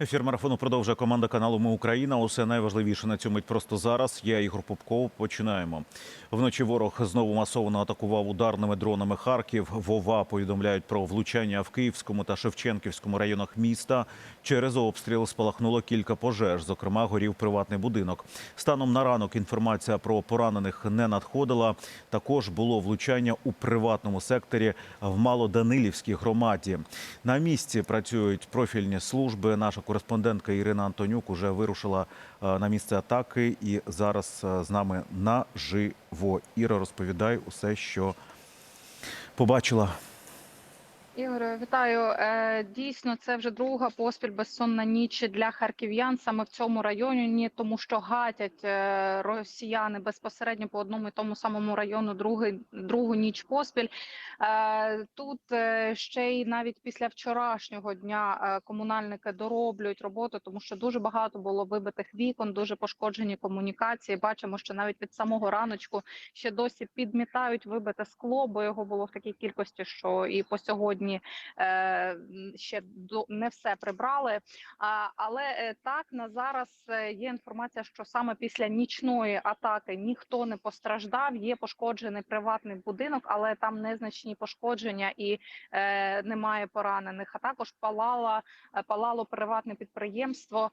Ефір марафону продовжує команда каналу Ми Україна. Усе найважливіше на цю мить просто зараз. Я Ігор Попков. Починаємо. Вночі ворог знову масово атакував ударними дронами Харків. Вова повідомляють про влучання в Київському та Шевченківському районах міста. Через обстріл спалахнуло кілька пожеж. Зокрема, горів приватний будинок. Станом на ранок інформація про поранених не надходила. Також було влучання у приватному секторі в Малоданилівській громаді. На місці працюють профільні служби. Наша кореспондентка Ірина Антонюк уже вирушила е, на місце атаки і зараз е, з нами наживо. Іра, розповідай усе, що побачила. Ігоре, вітаю. Е, Дійсно, це вже друга поспіль безсонна ніч для харків'ян саме в цьому районі, тому що гатять е, росіяни безпосередньо по одному і тому самому району другий, другу ніч поспіль. Е, Тут ще й навіть після вчорашнього дня комунальники дороблюють роботу, тому що дуже багато було вибитих вікон, дуже пошкоджені комунікації. Бачимо, що навіть від самого раночку ще досі підмітають вибите скло, бо його було в такій кількості, що і по сьогодні е, ще не все прибрали. Але е, так на зараз е, є інформація, що саме після нічної атаки ніхто не постраждав. Є пошкоджений приватний будинок, але там незначні пошкодження і немає поранених. А також палала палало приватне підприємство.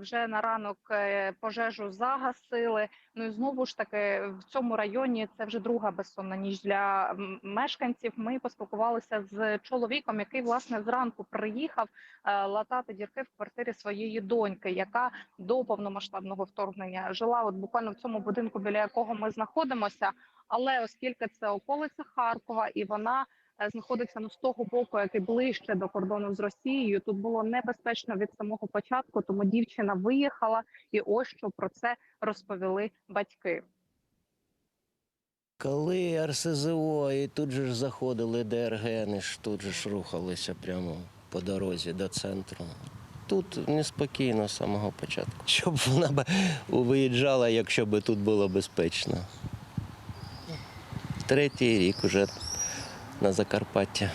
Вже на ранок пожежу загасили. Ну і знову ж таки в цьому районі це вже друга безсонна ніч для мешканців. Ми поспілкувалися з чоловіком, який власне зранку приїхав е, латати дірки в квартирі своєї доньки, яка до повномасштабного вторгнення жила от буквально в цьому будинку, біля якого ми знаходимося. Але оскільки це околиця Харкова, і вона е, знаходиться ну з того боку, який ближче до кордону з Росією, тут було небезпечно від самого початку. Тому дівчина виїхала, і ось що про це розповіли батьки. Коли РСЗО і тут же ж заходили ДРГ, тут же ж рухалися прямо по дорозі до центру. Тут неспокійно з самого початку. Щоб вона б виїжджала, якщо б тут було безпечно. Третій рік уже на Закарпаття.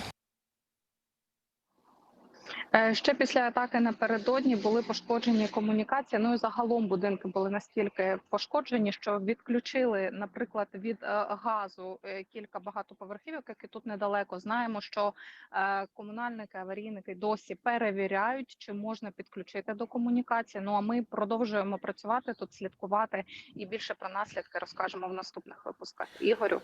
Е, Ще після атаки напередодні були пошкоджені комунікації. Ну і загалом будинки були настільки пошкоджені, що відключили, наприклад, від е, газу е, кілька багатоповерхівок, які тут недалеко. Знаємо, що комунальники, аварійники досі перевіряють, чи можна підключити до комунікації. Ну а ми продовжуємо працювати тут, слідкувати і більше про наслідки розкажемо в наступних випусках. Ігорю.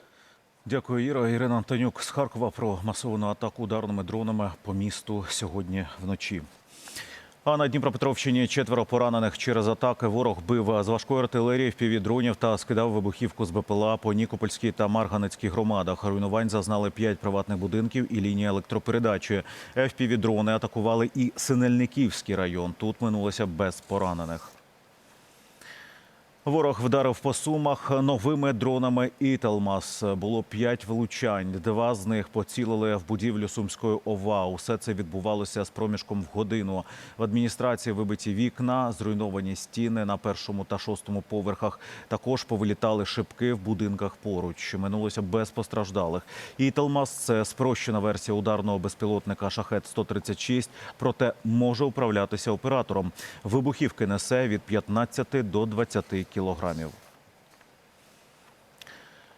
Дякую, Іра. Ірина Антонюк з Харкова про масовану атаку ударними дронами по місту сьогодні вночі. А на Дніпропетровщині четверо поранених через атаки. Ворог бив з важкої артилерії, впівдронів та скидав вибухівку з БПЛА по Нікопольській та Марганецькій громадах. Руйнувань зазнали п'ять приватних будинків і лінія електропередачі. ФПВ-дрони атакували і Синельниківський район. Тут минулося без поранених. Ворог вдарив по сумах новими дронами «Італмас». Було п'ять влучань. Два з них поцілили в будівлю Сумської ОВА. Усе це відбувалося з проміжком в годину. В адміністрації вибиті вікна, зруйновані стіни на першому та шостому поверхах. Також повилітали шибки в будинках поруч. Минулося без постраждалих. «Італмас» – це спрощена версія ударного безпілотника «Шахет-136», проте може управлятися оператором. Вибухівки несе від 15 до 20 кілограмів.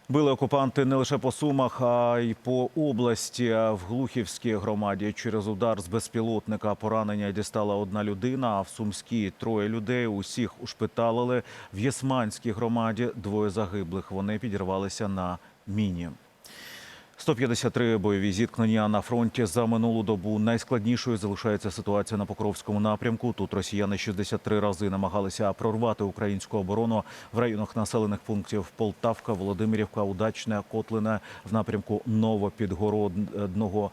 Били окупанти не лише по Сумах, а й по області. В Глухівській громаді через удар з безпілотника поранення дістала одна людина. А в Сумській троє людей. Усіх ушпиталили. В Єсманській громаді двоє загиблих. Вони підірвалися на міні. 153 бойові зіткнення на фронті за минулу добу. Найскладнішою залишається ситуація на Покровському напрямку. Тут росіяни 63 рази намагалися прорвати українську оборону в районах населених пунктів Полтавка, Володимирівка, Удачне, Котлине в напрямку Новопідгородного.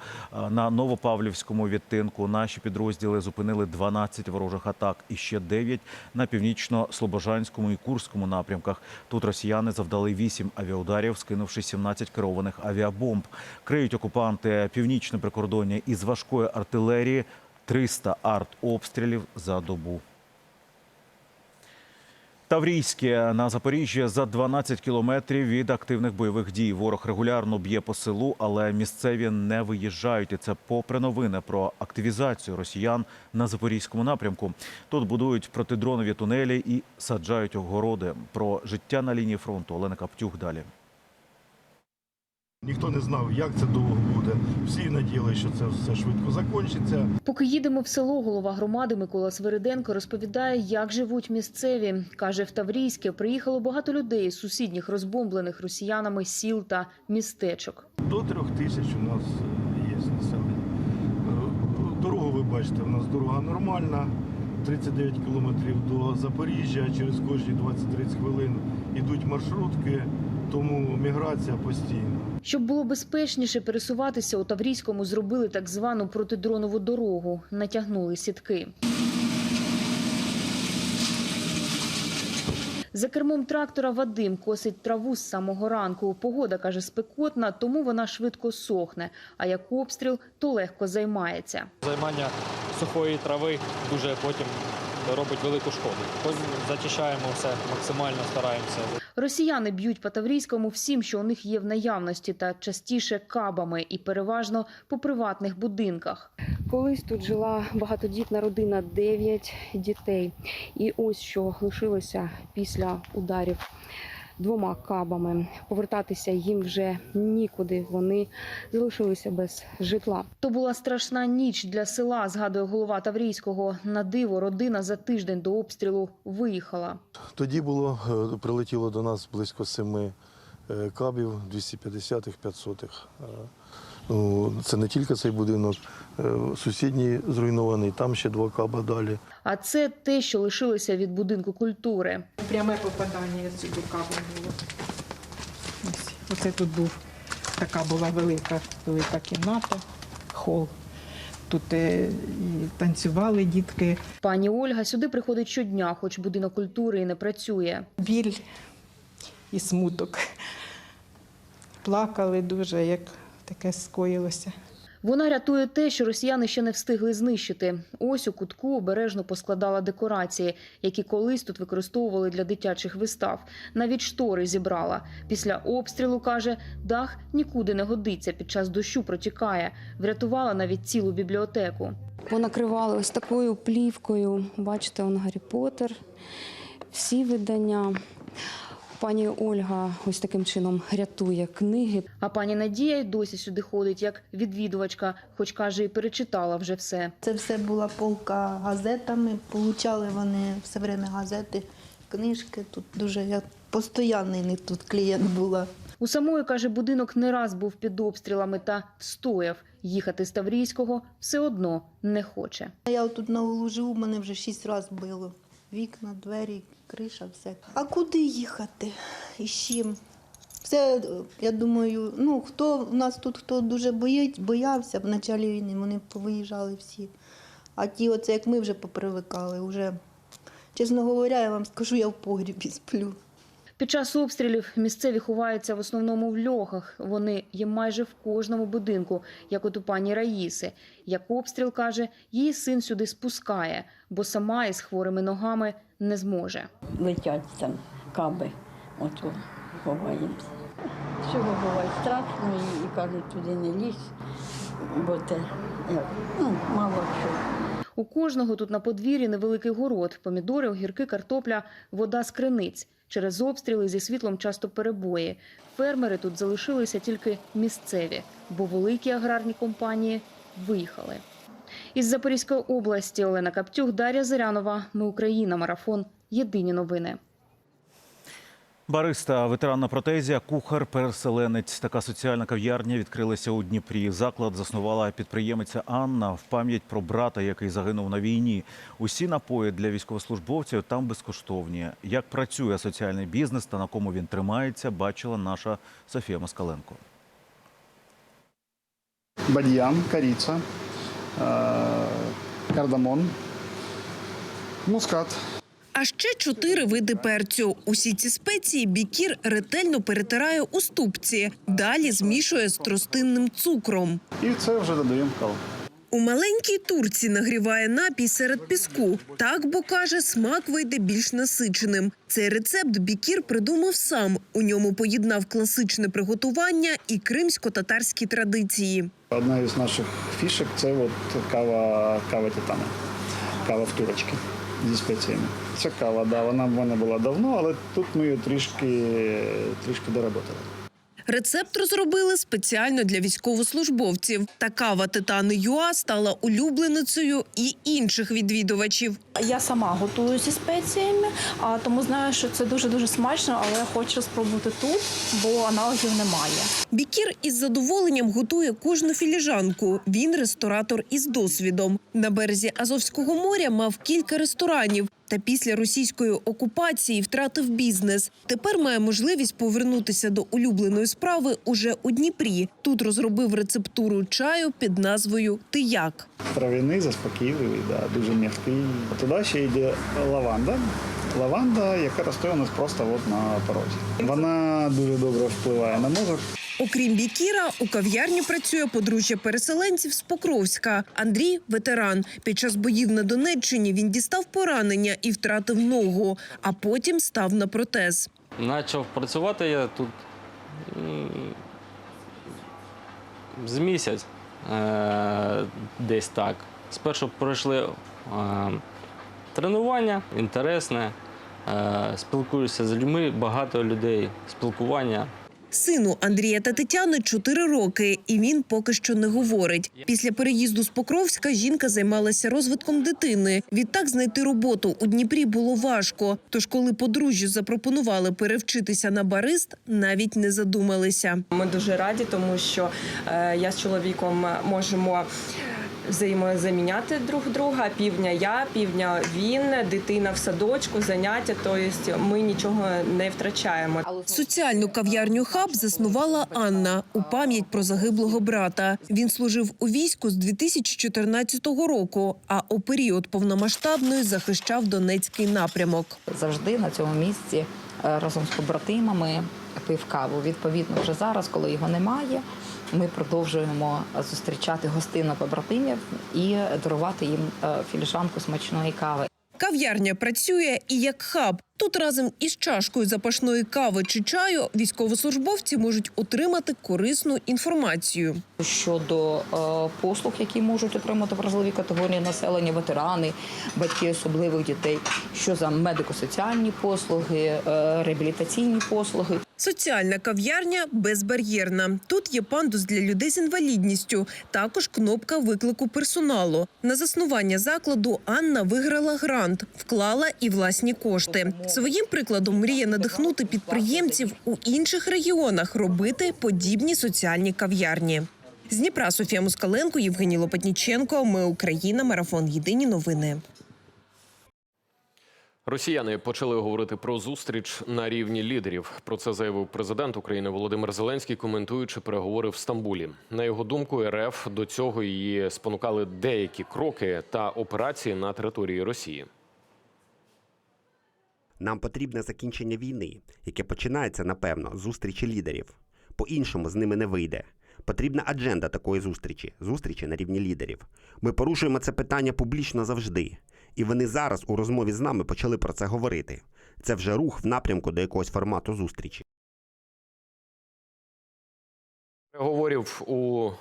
На Новопавлівському відтинку наші підрозділи зупинили 12 ворожих атак і ще 9 на північно-слобожанському і Курському напрямках. Тут росіяни завдали 8 авіаударів, скинувши 17 керованих авіабомб. Криють окупанти північне прикордоння із важкої артилерії 300 артобстрілів за добу. Таврійське на Запоріжжі за 12 кілометрів від активних бойових дій. Ворог регулярно б'є по селу, але місцеві не виїжджають. І це попри новини про активізацію росіян на запорізькому напрямку. Тут будують протидронові тунелі і саджають огороди. Про життя на лінії фронту Олена Каптюх далі. Ніхто не знав, як це довго буде. Всі надіялися, що це все швидко закінчиться. Поки їдемо в село, голова громади Микола Свириденко розповідає, як живуть місцеві. Каже, в Таврійське приїхало багато людей з сусідніх розбомблених росіянами сіл та містечок. До трьох тисяч у нас е, є населення. Е, Дорогу ви бачите, у нас дорога нормальна. 39 кілометрів до Запоріжжя, через кожні 20-30 хвилин йдуть маршрутки, тому міграція постійна. Щоб було безпечніше пересуватися, у Таврійському зробили так звану протидронову дорогу, натягнули сітки. За кермом трактора Вадим косить траву з самого ранку. Погода, каже, спекотна, тому вона швидко сохне. А як обстріл, то легко займається. Займання сухої трави дуже потім робить велику шкоду. Зачищаємо все, максимально стараємося. Росіяни б'ють по Таврійському всім, що у них є в наявності, та частіше кабами і переважно по приватних будинках. Колись тут жила багатодітна родина, 9 дітей. І ось що лишилося після ударів двома кабами. Повертатися їм вже нікуди. Вони залишилися без житла. То була страшна ніч для села, згадує голова Таврійського. На диво родина за тиждень до обстрілу виїхала. Тоді було, е, прилетіло до нас близько семи е, кабів, 250-х, 500-х. Е, ну, Це не тільки цей будинок, сусідній зруйнований, там ще два каба далі. А це те, що лишилося від будинку культури. Пряме попадання сюди кабель було. Ось, оце тут був така була велика, велика кімната, хол. Тут е, і танцювали дітки. Пані Ольга сюди приходить щодня, хоч будинок культури і не працює. Біль і смуток. Плакали дуже, як таке скоїлося. Вона рятує те, що росіяни ще не встигли знищити. Ось у кутку обережно поскладала декорації, які колись тут використовували для дитячих вистав. Навіть штори зібрала. Після обстрілу каже, дах нікуди не годиться. Під час дощу протікає. Врятувала навіть цілу бібліотеку. Понакривали ось такою плівкою. Бачите, он Гаррі Поттер, всі видання. Пані Ольга ось таким чином рятує книги. А пані Надія й досі сюди ходить як відвідувачка, хоч каже, і перечитала вже все. Це все була полка газетами. Получали вони все время газети, книжки. Тут дуже я постоянний не тут клієнт була. У самої каже, будинок не раз був під обстрілами та встояв. Їхати з Таврійського все одно не хоче. Я тут на живу, мене вже шість разів било. Вікна, двері, криша, все. А куди їхати? І з чим? Це, я думаю, ну хто в нас тут хто дуже боїть, боявся в початку війни, вони повиїжджали всі. А ті, оце як ми вже попривикали, вже, чесно говоря, я вам скажу, я в погрібі сплю. Під час обстрілів місцеві ховаються в основному в льохах. Вони є майже в кожному будинку, як от у пані Раїси. Як обстріл каже, її син сюди спускає, бо сама із хворими ногами не зможе. летять там каби. Ото ховаємося. Всього буває страшно і, і кажуть, туди не лізь, бо те ну, мало що. У кожного тут на подвір'ї невеликий город, помідори, огірки, картопля, вода з криниць. Через обстріли зі світлом часто перебої. Фермери тут залишилися тільки місцеві, бо великі аграрні компанії виїхали. Із Запорізької області Олена Каптюх, Дар'я Зирянова. Ми Україна. Марафон. Єдині новини. Бариста, ветеран на протезі, кухар, переселенець. Така соціальна кав'ярня відкрилася у Дніпрі. Заклад заснувала підприємиця Анна в пам'ять про брата, який загинув на війні. Усі напої для військовослужбовців там безкоштовні. Як працює соціальний бізнес та на кому він тримається, бачила наша Софія Москаленко. бадьян, корица, э, кардамон, мускат. А ще чотири види перцю. Усі ці спеції бікір ретельно перетирає у ступці. Далі змішує з тростинним цукром. І це вже додаємо каву. У маленькій турці нагріває напій серед піску. Так, бо каже, смак вийде більш насиченим. Цей рецепт Бікір придумав сам. У ньому поєднав класичне приготування і кримсько-татарські традиції. Одна із наших фішек це от кава, кава титана. Кава в турочці зі кава, да, вона в мене була давно, але тут ми її трішки, трішки доработали. Рецепт розробили спеціально для військовослужбовців. Та кава Титани Юа стала улюбленицею і інших відвідувачів. Я сама готую зі спеціями, а тому знаю, що це дуже дуже смачно, але хочу спробувати тут, бо аналогів немає. Бікір із задоволенням готує кожну філіжанку. Він ресторатор із досвідом. На березі Азовського моря мав кілька ресторанів. Та після російської окупації втратив бізнес. Тепер має можливість повернутися до улюбленої справи уже у Дніпрі. Тут розробив рецептуру чаю під назвою Тияк. Трав'яний, заспокійливий, да, дуже м'який. Туди ще йде лаванда. Лаванда, яка росте у нас просто от на порозі. Вона дуже добре впливає на мозок. Окрім бікіра, у кав'ярні працює подружжя переселенців з Покровська. Андрій ветеран. Під час боїв на Донеччині він дістав поранення і втратив ногу, а потім став на протез. Почав працювати я тут з місяць е, десь так. Спершу пройшли е, тренування, інтересне, е, спілкуюся з людьми, багато людей, спілкування. Сину Андрія та Тетяни 4 роки, і він поки що не говорить. Після переїзду з Покровська жінка займалася розвитком дитини. Відтак знайти роботу у Дніпрі було важко. Тож, коли подружжю запропонували перевчитися на барист, навіть не задумалися. Ми дуже раді, тому що е, я з чоловіком можемо взаємозаміняти друг друга. Півдня я, півдня він, дитина в садочку, заняття. Тобто ми нічого не втрачаємо. Соціальну кав'ярню хаб заснувала Анна у пам'ять про загиблого брата. Він служив у війську з 2014 року, а у період повномасштабної захищав Донецький напрямок. завжди на цьому місці е, разом з побратимами пив каву. Відповідно, вже зараз, коли його немає, ми продовжуємо зустрічати гостину побратимів і дарувати їм е, філіжанку смачної кави. Кав'ярня працює і як хаб. Тут разом із чашкою запашної кави чи чаю військовослужбовці можуть отримати корисну інформацію. Щодо е, послуг, які можуть отримати вразливі категорії населення, ветерани, батьки особливих дітей, що за медико-соціальні послуги, е, реабілітаційні послуги, Соціальна кав'ярня безбар'єрна. Тут є пандус для людей з інвалідністю, також кнопка виклику персоналу. На заснування закладу Анна виграла грант, вклала і власні кошти. Своїм прикладом мріє надихнути підприємців у інших регіонах робити подібні соціальні кав'ярні. З Дніпра Софія Мускаленко, Євгеній Лопатніченко. Ми Україна. Марафон. Єдині новини. Росіяни почали говорити про зустріч на рівні лідерів. Про це заявив президент України Володимир Зеленський, коментуючи переговори в Стамбулі. На його думку, РФ до цього її спонукали деякі кроки та операції на території Росії. Нам потрібне закінчення війни, яке починається, напевно, з зустрічі лідерів. По-іншому з ними не вийде. Потрібна адженда такої зустрічі зустрічі на рівні лідерів. Ми порушуємо це питання публічно завжди. І вони зараз у розмові з нами почали про це говорити. Це вже рух в напрямку до якогось формату зустрічі. Говорив у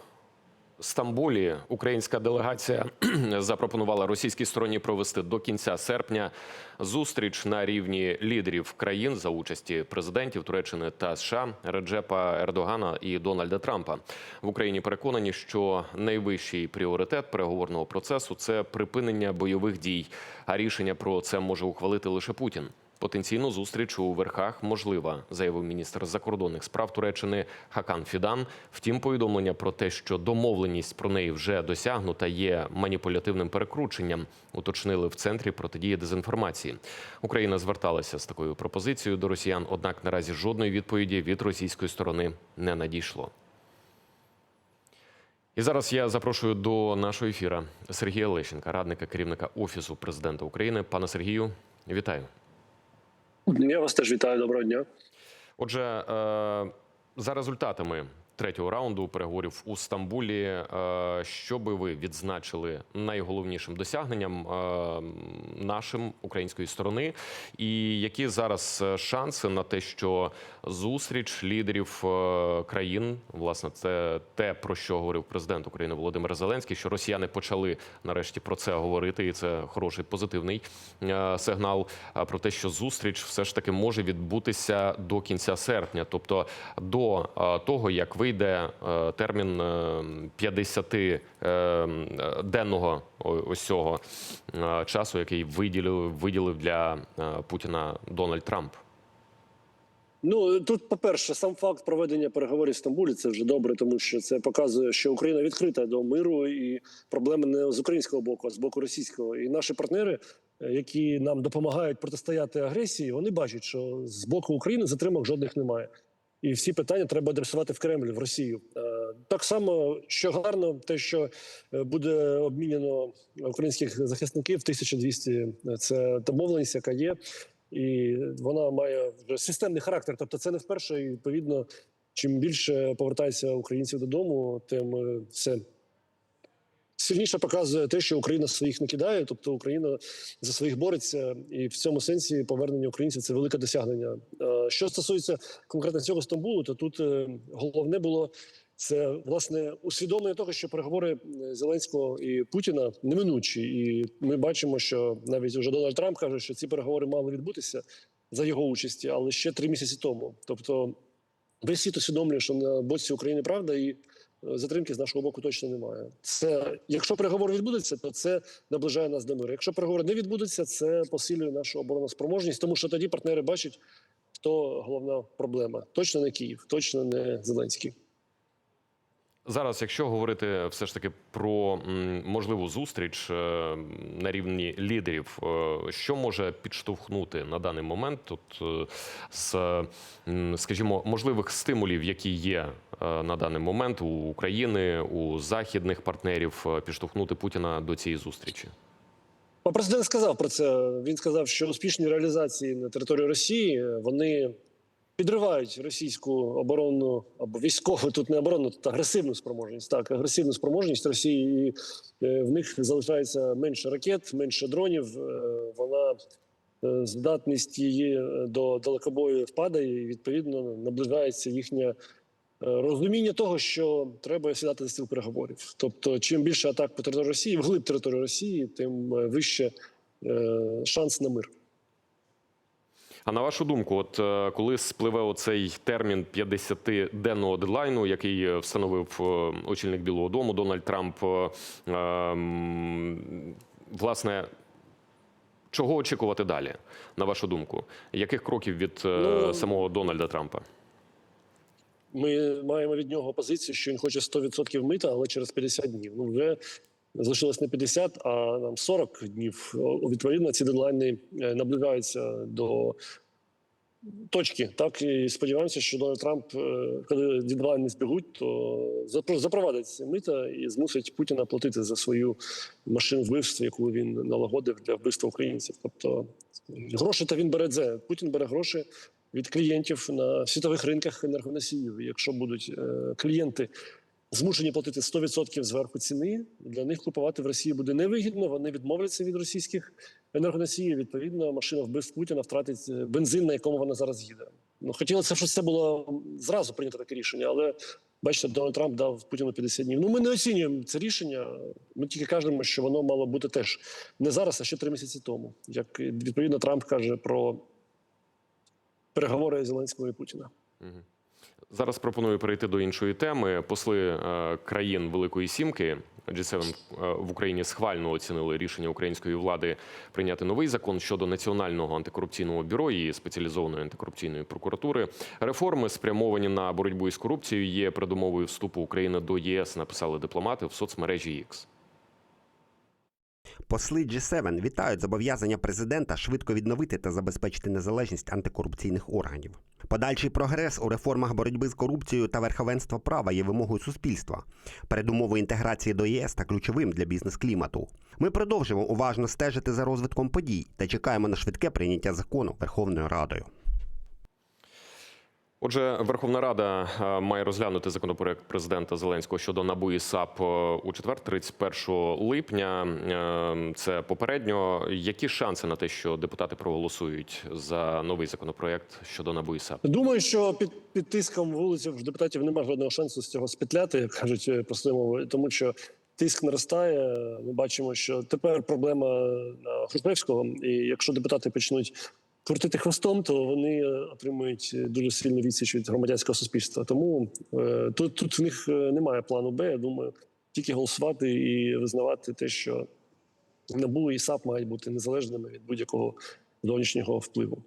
Стамбулі українська делегація запропонувала російській стороні провести до кінця серпня зустріч на рівні лідерів країн за участі президентів Туреччини та США Реджепа Ердогана і Дональда Трампа. В Україні переконані, що найвищий пріоритет переговорного процесу це припинення бойових дій. А рішення про це може ухвалити лише Путін. Потенційну зустріч у верхах можлива, заявив міністр закордонних справ Туреччини Хакан Фідан. Втім, повідомлення про те, що домовленість про неї вже досягнута, є маніпулятивним перекрученням. Уточнили в центрі протидії дезінформації. Україна зверталася з такою пропозицією до росіян, однак наразі жодної відповіді від російської сторони не надійшло. І зараз я запрошую до нашого ефіра Сергія Лещенка, радника керівника офісу президента України. Пане Сергію, вітаю. Я вас теж вітаю. Доброго дня. Отже, е, за результатами третього раунду переговорів у Стамбулі. Е, Що би ви відзначили найголовнішим досягненням е, нашим української сторони, і які зараз е, шанси на те, що зустріч лідерів країн, власне, це те про що говорив президент України Володимир Зеленський, що росіяни почали нарешті про це говорити, і це хороший позитивний сигнал про те, що зустріч все ж таки може відбутися до кінця серпня, тобто до того, як вийде е, термін е, 50 е, е, ось цього часу, який виділив виділив для Путіна Дональд Трамп. Ну тут, по-перше, сам факт проведення переговорів в Стамбулі це вже добре, тому що це показує, що Україна відкрита до миру, і проблеми не з українського боку, а з боку російського. І наші партнери, які нам допомагають протистояти агресії, вони бачать, що з боку України затримок жодних немає. І всі питання треба адресувати в Кремль, в Росію. Е, Так само, що гарно, те, що е, буде обміняно українських захисників 1200, – це домовленість, яка є і вона має вже системний характер. Тобто, це не вперше. І відповідно, чим більше повертається українців додому, тим все. Сильніше показує те, що Україна своїх не кидає, тобто Україна за своїх бореться, і в цьому сенсі повернення українців це велике досягнення. Е, Що стосується конкретно цього Стамбулу, то тут е, головне було. Це власне усвідомлення того, що переговори е, Зеленського і Путіна неминучі, і ми бачимо, що навіть вже Дональд Трамп каже, що ці переговори мали відбутися за його участі, але ще три місяці тому. Тобто, весь світ усвідомлює, що на боці України правда і затримки з нашого боку точно немає. Це якщо переговори відбудуться, то це наближає нас до миру. Якщо переговори не відбудуться, це посилює нашу обороноспроможність, тому що тоді партнери бачать, хто головна проблема. Точно не Київ, точно не Зеленський. Зараз, якщо говорити все ж таки про можливу зустріч е, на рівні лідерів, е, що може підштовхнути на даний момент тут е, з, скажімо, можливих стимулів, які є на даний момент у України, у західних партнерів, підштовхнути Путіна до цієї зустрічі? Президент сказав про це. Він сказав, що успішні реалізації на території Росії вони підривають російську оборонну або військову, тут не оборонну, тут агресивну спроможність. Так, агресивну спроможність Росії, і е, в них залишається менше ракет, менше дронів. Е, Вона е, здатність її до далекобою впадає, і відповідно наближається їхня. е, Розуміння того, що треба сідати за стіл переговорів. Тобто, чим більше атак по території Росії, вглиб території Росії, тим вище шанс на мир. А на вашу думку, от е, коли спливе оцей термін 50-денного дедлайну, який е, встановив е, очільник Білого Дому Дональд Трамп, ем, власне, чого очікувати далі, на вашу думку? Яких кроків від Ну, самого Дональда Трампа? Ми маємо від нього позицію, що він хоче 100% мита, але через 50 днів. Ну вже залишилось не 50, а там 40 днів. Відповідно, ці дедлайни е, наближаються до точки. Так і сподіваємося, що Дональд Трамп, е, коли дедлайни збігуть, то запровадить мита і змусить Путіна платити за свою машину вбивства, яку він налагодив для вбивства українців. Тобто гроші та він бере дзе. Путін бере гроші від клієнтів на світових ринках енергоносіїв. Якщо будуть е, клієнти змушені платити 100% зверху ціни, для них купувати в Росії буде невигідно. Вони відмовляться від російських енергоносіїв. Відповідно, машина вбивств Путіна втратить е, бензин, на якому вона зараз їде. Ну хотілося, щоб це було зразу прийнято таке рішення, але. Бачите, Дональд Трамп дав Путіну 50 днів. Ну ми не оцінюємо це рішення. Ми тільки кажемо, що воно мало бути теж не зараз, а ще три місяці тому. Як відповідно Трамп каже про переговори Зеленського і Путіна. Мгм. Зараз пропоную перейти до іншої теми. Посли е, країн Великої Сімки G7 е, в Україні схвально оцінили рішення української влади прийняти новий закон щодо національного антикорупційного бюро і спеціалізованої антикорупційної прокуратури. Реформи спрямовані на боротьбу із корупцією. Є передумовою вступу України до ЄС. Написали дипломати в соцмережі X. Посли G7 вітають зобов'язання президента швидко відновити та забезпечити незалежність антикорупційних органів. Подальший прогрес у реформах боротьби з корупцією та верховенства права є вимогою суспільства, передумовою інтеграції до ЄС та ключовим для бізнес-клімату. Ми продовжимо уважно стежити за розвитком подій та чекаємо на швидке прийняття закону Верховною Радою. Отже, Верховна Рада е, має розглянути законопроект президента Зеленського щодо НАБУ і САП е, у четвер, 31 липня. Е, Це попередньо. Які шанси на те, що депутати проголосують за новий законопроект щодо НАБУ і САП? Думаю, що під, під тиском вулиців депутатів немає жодного шансу з цього спетляти, як кажуть простою мовою, тому що тиск наростає. Ми бачимо, що тепер проблема на Грушевського, і якщо депутати почнуть крутити хвостом, то вони е, отримують дуже сильну відсіч від громадянського суспільства. Тому е, тут, тут в них е, немає плану Б. Я думаю, тільки голосувати і визнавати те, що НАБУ і САП мають бути незалежними від будь-якого зовнішнього впливу.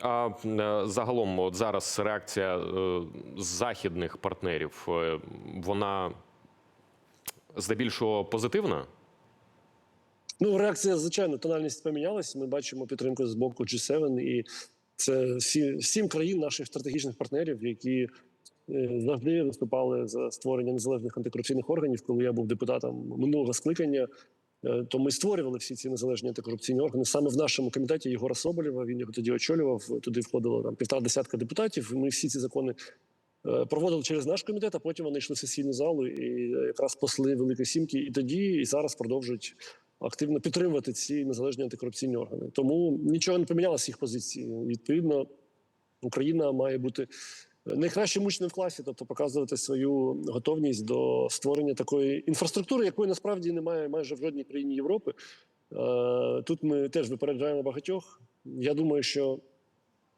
А е, загалом, от зараз реакція е, західних партнерів, е, вона здебільшого позитивна. Ну, реакція, звичайно, тональність помінялась. Ми бачимо підтримку з боку G7, і це сім країн наших стратегічних партнерів, які е, завжди виступали за створення незалежних антикорупційних органів. Коли я був депутатом минулого скликання, е, то ми створювали всі ці незалежні антикорупційні органи. Саме в нашому комітеті Єгора Соболєва, він його тоді очолював. Туди входило там півтора десятка депутатів. Ми всі ці закони е, проводили через наш комітет, а потім вони йшли в сесійну залу і якраз посли Великої Сімки і тоді, і зараз продовжують активно підтримувати ці незалежні антикорупційні органи. Тому нічого не помінялося їх позиції. Відповідно, Україна має бути найкращим учнем в класі, тобто показувати свою готовність до створення такої інфраструктури, якої насправді немає майже в жодній країні Європи. Е, Тут ми теж випереджаємо багатьох. Я думаю, що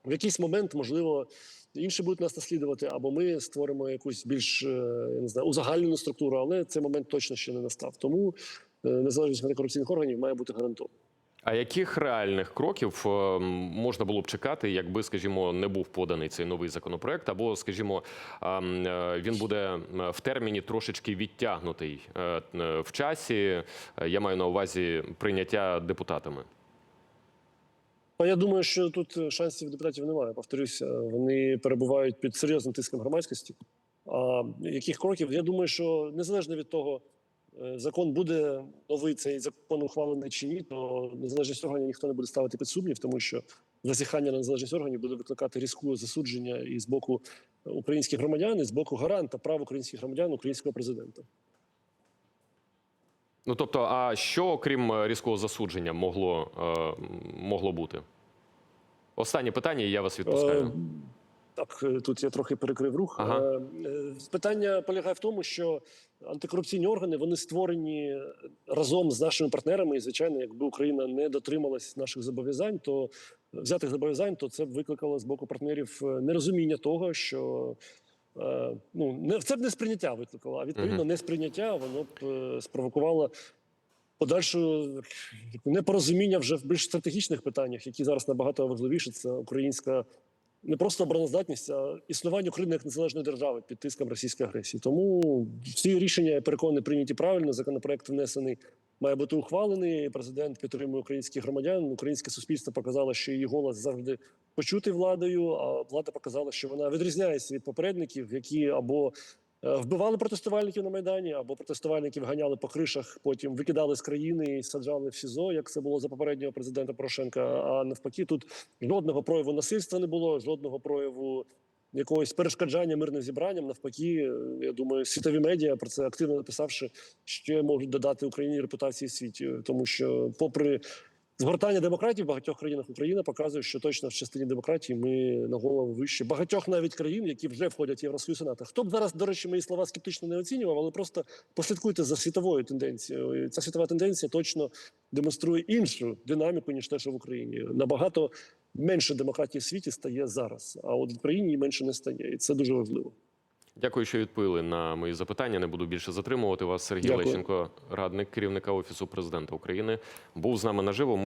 в якийсь момент, можливо, інші будуть нас наслідувати, або ми створимо якусь більш е, я не знаю, узагальнену структуру, але цей момент точно ще не настав. Тому е, незалежність антикорупційних органів має бути гарантована. А яких реальних кроків е, можна було б чекати, якби, скажімо, не був поданий цей новий законопроект, або, скажімо, е, він буде е, в терміні трошечки відтягнутий е, е, в часі? Е, Я маю на увазі прийняття депутатами. Я думаю, що тут е, шансів депутатів немає. Повторюся, вони перебувають під серйозним тиском громадськості. А яких кроків? Я думаю, що незалежно від того, е, закон буде новий цей закон ухвалений чи ні, то незалежність органів ніхто не буде ставити під сумнів, тому що зазіхання на незалежність органів буде викликати різку засудження і з боку українських громадян, і з боку гаранта прав українських громадян, українського президента. Ну тобто, а що крім е, різкого засудження могло, е, могло бути? Останнє питання, і я вас відпускаю. Е, Так, е, тут я трохи перекрив рух. Ага. Е, е, Питання полягає в тому, що антикорупційні органи вони створені разом з нашими партнерами. І звичайно, якби Україна не дотрималась наших зобов'язань, то взятих зобов'язань, то це б викликало з боку партнерів нерозуміння того, що ну не це б не сприйняття викликало, а відповідно несприйняття воно б спровокувало подальшу непорозуміння вже в більш стратегічних питаннях, які зараз набагато важливіше. Це українська не просто обороноздатність, а існування України як незалежної держави під тиском російської агресії. Тому всі рішення я переконаний прийняті правильно. Законопроект внесений має бути ухвалений. Президент підтримує українських громадян. Українське суспільство показало, що її голос завжди почутий владою. А влада показала, що вона відрізняється від попередників, які або вбивали протестувальників на майдані, або протестувальників ганяли по кришах, потім викидали з країни і саджали в СІЗО, як це було за попереднього президента Порошенка. А навпаки, тут жодного прояву насильства не було, жодного прояву якогось перешкоджання мирним зібранням. Навпаки, е, я думаю, світові медіа про це активно написавши, ще можуть додати Україні репутації світі, тому що, попри Згортання демократії в багатьох країнах Україна показує, що точно в частині демократії ми на голову вище багатьох навіть країн, які вже входять в Євросоюз і НАТО. Хто б зараз, до речі, мої слова скептично не оцінював, але просто послідкуйте за світовою тенденцією. Ця світова тенденція точно демонструє іншу динаміку ніж те, що в Україні. Набагато менше демократії в світі стає зараз. А от в Україні її менше не стає, і це дуже важливо. Дякую, що відповіли на мої запитання. Не буду більше затримувати вас. Сергій Дякую. Лещенко, радник керівника офісу президента України, був з нами наживо.